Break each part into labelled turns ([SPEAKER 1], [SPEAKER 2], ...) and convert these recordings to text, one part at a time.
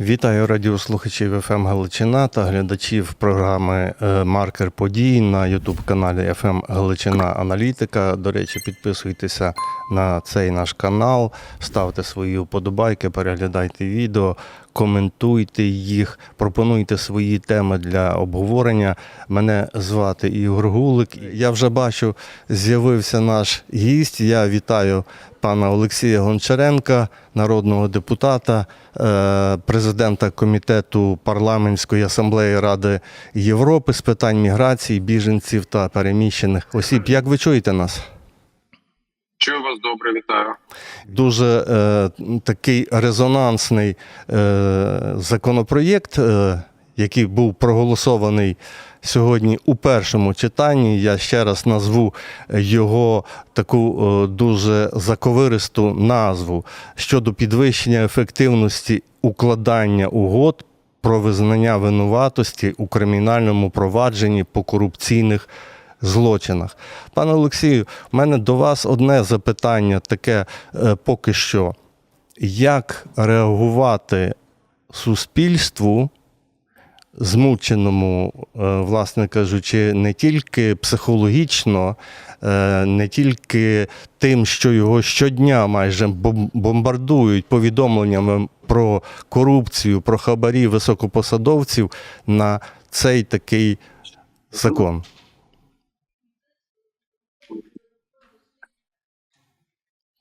[SPEAKER 1] Вітаю радіослухачів ФМ Галичина та глядачів програми е, Маркер подій на Ютуб-каналі ФМ Галичина Аналітика. До речі, підписуйтеся на цей наш канал, ставте свої вподобайки, переглядайте відео, коментуйте їх, пропонуйте свої теми для обговорення. Мене звати Ігор Гулик. Я вже бачу, з'явився наш гість. Я вітаю пана Олексія Гончаренка, народного депутата, е, президента комітету парламентської асамблеї Ради Європи з питань міграції, біженців та переміщених осіб. Як ви чуєте нас?
[SPEAKER 2] Вас добре, вітаю.
[SPEAKER 1] Дуже е, такий резонансний е, законопроєкт, е, який був проголосований сьогодні у першому читанні. Я ще раз назву його таку е, дуже заковиристу назву щодо підвищення ефективності укладання угод про визнання винуватості у кримінальному провадженні по корупційних злочинах. Пане Олексію, в мене до вас одне запитання таке е, поки що. Як реагувати суспільству, змученому, е, власне кажучи, не тільки психологічно, е, не тільки тим, що його щодня майже бомбардують повідомленнями про корупцію, про хабарі високопосадовців на цей такий закон?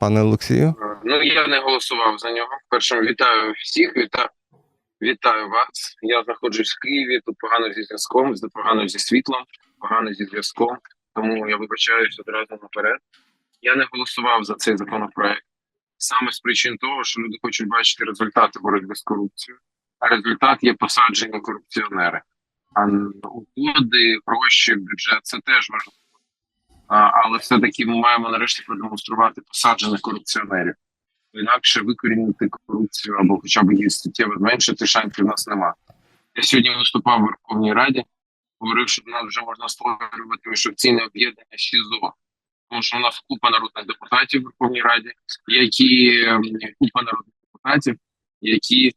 [SPEAKER 1] Пане Олексію?
[SPEAKER 2] Е, Ну я не голосував за нього. Першим вітаю всіх. Вітаю, вітаю вас. Я знаходжусь в Києві. Тут погано зі зв'язком, погано зі світлом, погано зі зв'язком. Тому я вибачаюсь одразу наперед. Я не голосував за цей законопроект саме з причин того, що люди хочуть бачити результати боротьби з корупцією. А результат є посаджені корупціонери. А угоди, гроші, бюджет це теж важливо. Але все-таки ми маємо нарешті продемонструвати посаджених корупціонерів. Інакше викорінити корупцію або хоча б її суттєво зменшити шансів у нас нема. Я сьогодні виступав в Верховній Раді, говорив, що в нас вже можна створювати міжфракційне об'єднання СІЗО, тому що у нас купа народних депутатів в Верховній Раді, які купа народних депутатів, які е,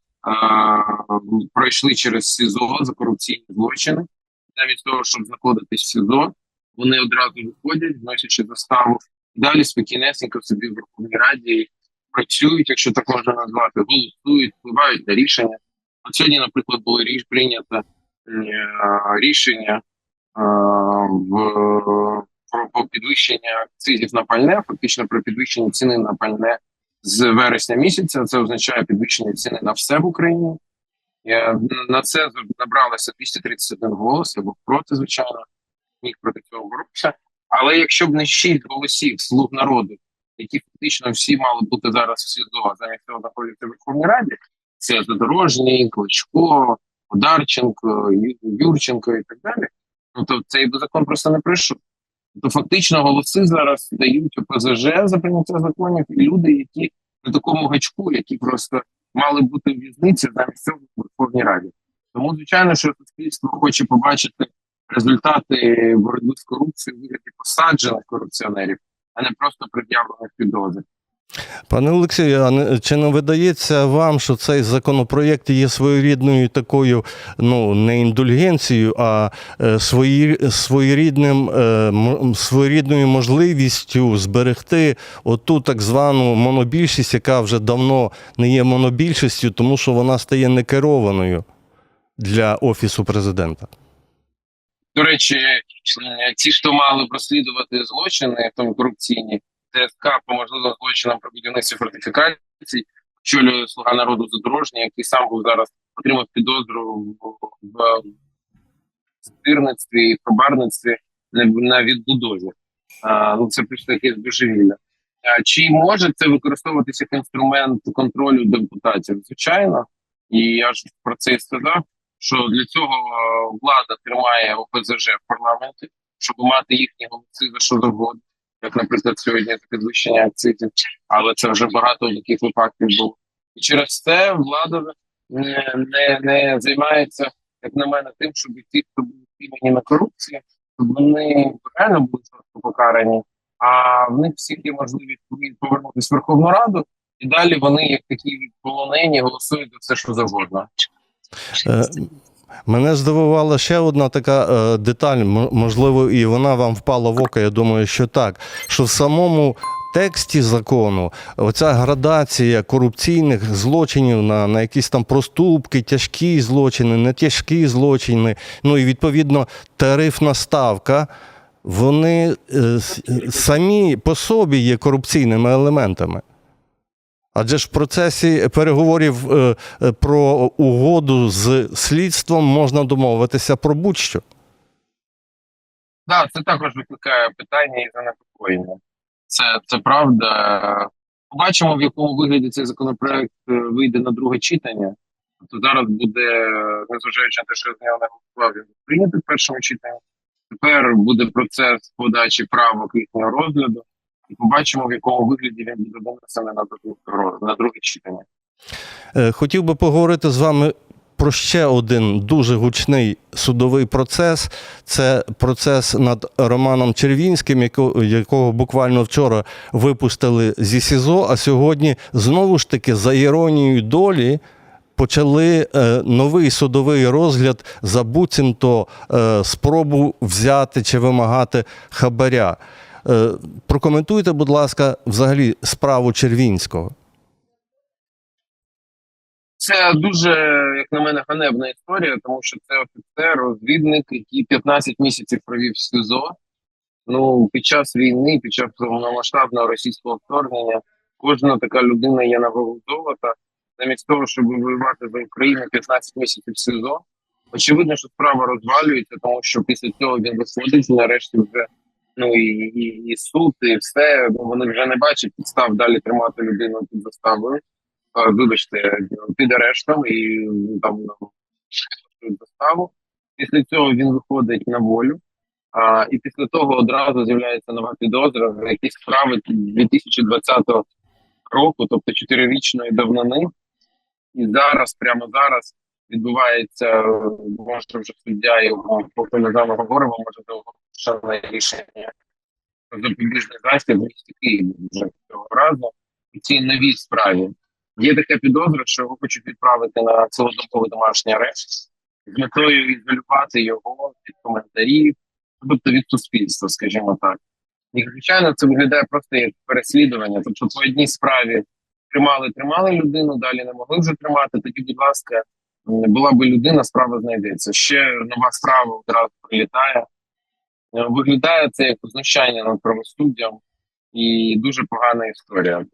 [SPEAKER 2] пройшли через СІЗО за корупційні злочини. Навіть того, щоб знаходитись в СІЗО, вони одразу виходять, вносячи заставу. Далі спокійнесенько собі в Верховній Раді працюють, якщо так можна назвати, голосують, впливають на рішення. От сьогодні, наприклад, було ріш прийнято е, рішення е, в про, підвищення акцизів на пальне, фактично про підвищення ціни на пальне з вересня місяця. Це означає підвищення ціни на все в Україні. Е, На це набралося 231 голос. Я був проти, звичайно, міг проти цього боротися. Але якщо б не шість голосів слуг народу, які фактично всі мали бути зараз в СІЗО, замість цього знаходяться в Верховній Раді, це Задорожній, Кличко, Одарченко, Юрченко і так далі. Ну то цей закон просто не прийшов. То фактично голоси зараз дають ОПЗЖ за прийняття законів і люди, які на такому гачку, які просто мали бути в в'язниці замість цього в Верховній Раді. Тому, звичайно, що суспільство хоче побачити результати боротьби з корупцією вигляді посаджених корупціонерів, а не просто пред'явлених підозр.
[SPEAKER 1] Пане Олексію, а чи не видається вам, що цей законопроєкт є своєрідною такою, ну не індульгенцією, а е, свої, своєрідним, е, своєрідною можливістю зберегти оту так звану монобільшість, яка вже давно не є монобільшістю, тому що вона стає некерованою для офісу президента?
[SPEAKER 2] До речі, е, ті, хто мали б розслідувати злочини, тому корупційні, ТСК по можливим злочинам про будівництво фортифікацій, очолює слуга народу задорожній, який сам був зараз отримав підозру в, стирництві і пробарництві на, відбудові. А, ну це якесь божевілля. А, чи може це використовуватися як інструмент контролю депутатів? Звичайно, і я ж про це і сказав що для цього е, влада тримає ОПЗЖ в парламенті, щоб мати їхні голоси за що завгодно, як, наприклад, сьогодні за підвищення акцизів, але це вже багато таких випадків було. І через це влада не, не, не займається, як на мене, тим, щоб ті, хто були спіймані на корупції, щоб вони реально були жорстко покарані. А в них всіх є можливість повернутися в Верховну Раду і далі вони, як такі полонені, голосують за все, що завгодно.
[SPEAKER 1] Е, Мене здивувала ще одна така е, деталь, можливо, і вона вам впала в око. Я думаю, що так. Що в самому тексті закону оця градація корупційних злочинів на, на якісь там проступки, тяжкі злочини, не тяжкі злочини, ну і відповідно тарифна ставка. Вони е, самі по собі є корупційними елементами. Адже ж в процесі переговорів е, е, про угоду з слідством можна домовитися про будь-що.
[SPEAKER 2] Так, це також викликає питання і занепокоєння. Це, це правда. Побачимо, в якому вигляді цей законопроект е, вийде на друге читання. Тобто зараз буде, незважаючи на те, що з нього не голосував, він прийнятий в першому читанні. Тепер буде процес подачі правок їхнього розгляду, і побачимо, в якому вигляді він буде на друге, на друге читання.
[SPEAKER 1] Е, Хотів би поговорити з вами про ще один дуже гучний судовий процес. Це процес над Романом Червінським, якого буквально вчора випустили зі СІЗО, а сьогодні знову ж таки за іронією долі. Почали е, новий судовий розгляд за буцімто е, спробу взяти чи вимагати хабаря. Е, прокоментуйте, будь ласка, взагалі справу Червінського.
[SPEAKER 2] Це дуже, як на мене, ганебна історія, тому що це офіцер, розвідник, який 15 місяців провів в СІЗО. Ну, під час війни, під час повномасштабного російського вторгнення, кожна така людина є на вагу золота. Замість того, щоб воювати за Україну 15 місяців в СІЗО. Очевидно, що справа розвалюється, тому що після цього він виходить нарешті вже ну і, і, і суд, і все. Ну, вони вже не бачать підстав далі тримати людину під заставою. Вибачте, під арештом і ну, там заставу. Після цього він виходить на волю. А, і після того одразу з'являється нова підозра за якісь справи 2020 року, тобто чотирирічної давнини. І зараз, прямо зараз, відбувається, може вже суддя його, поки ми з вами говоримо, може заголошене рішення про запобіжний засіб в місті Києві вже цього разу у цій новій справі. Є така підозра, що його хочуть відправити на цілодобовий домашній арешт з метою ізолювати його від коментарів, тобто від суспільства, скажімо так. І звичайно, це виглядає просто як переслідування. Тобто, по одній справі тримали, тримали людину, далі не могли вже тримати. Тоді, будь ласка, була би людина, справа знайдеться. Ще нова справа одразу прилітає. Е, Виглядає це як знущання над правосуддям і дуже погана історія.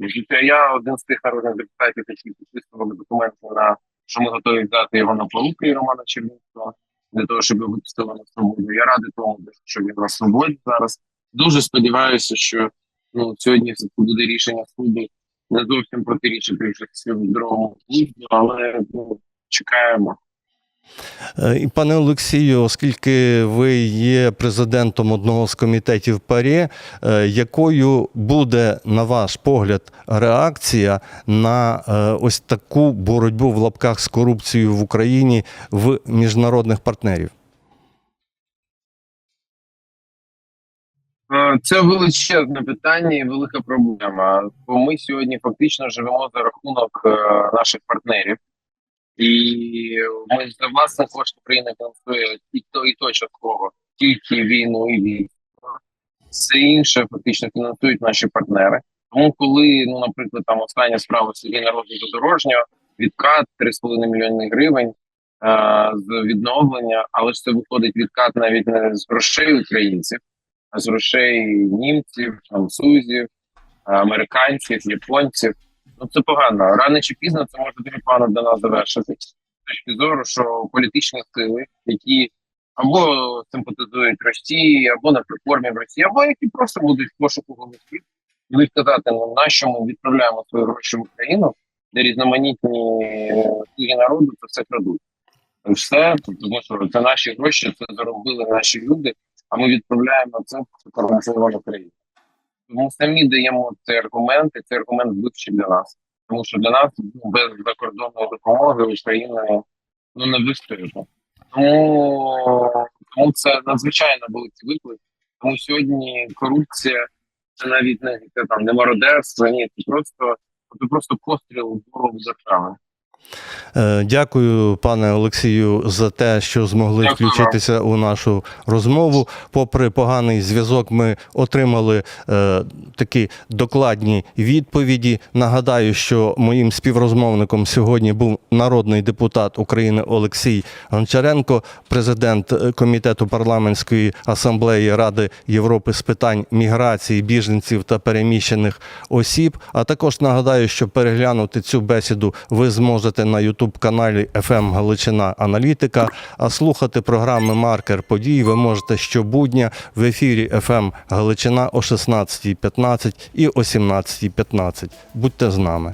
[SPEAKER 2] Я один з тих народних депутатів, які підписували документи на що ми готові взяти його на поруки Романа Чернівського для того, щоб його випустили на свободу. Я радий тому, що він на свободі зараз. Дуже сподіваюся, що ну сьогодні буде рішення суду не зовсім протирічить вже здоровому але ну, чекаємо.
[SPEAKER 1] Е, І пане Олексію, оскільки ви є президентом одного з комітетів ПАРЄ, е, якою буде, на ваш погляд, реакція на е, ось таку боротьбу в лапках з корупцією в Україні в міжнародних партнерів?
[SPEAKER 2] Це величезне питання і велика проблема. Бо ми сьогодні фактично живемо за рахунок наших партнерів, і ми за власне кошти країни фінансує і то, і то частково, тільки війну і військо. Все інше фактично фінансують наші партнери. Тому, коли, ну, наприклад, там остання справа Сергія народного дорожнього, відкат 3,5 мільйони гривень е, з відновлення, але ж це виходить відкат навіть не з грошей українців а з грошей німців, французів, американців, японців. Ну це погано. Рано чи пізно це може дуже погано для нас завершити. З точки зору, що політичні сили, які або симпатизують Росії, або на реформі в Росії, або які просто будуть в пошуку голосів, будуть казати, ну нащо ми відправляємо свої гроші в Україну, де різноманітні слуги народу це все крадуть. Все, тому що це наші гроші, це заробили наші люди а ми відправляємо це в корумповану країну. Тому самі даємо цей аргумент, і цей аргумент вивчий для нас. Тому що для нас ну, без закордонної допомоги Україна ну не вистоїть. Тому, тому це надзвичайно великий виклик. Тому сьогодні корупція це навіть не там не мародерство, ні, це просто Це просто постріл вгору держави.
[SPEAKER 1] Е, Дякую, пане Олексію, за те, що змогли включитися у нашу розмову. Попри поганий зв'язок, ми отримали е, такі докладні відповіді. Нагадаю, що моїм співрозмовником сьогодні був народний депутат України Олексій Гончаренко, президент е, комітету парламентської асамблеї Ради Європи з питань міграції, біженців та переміщених осіб. А також нагадаю, що переглянути цю бесіду ви зможете на Ютуб-каналі FM Галичина Аналітика. А слухати програми Маркер подій ви можете щобудня в ефірі FM Галичина о 16.15 і о 17.15. Будьте з нами.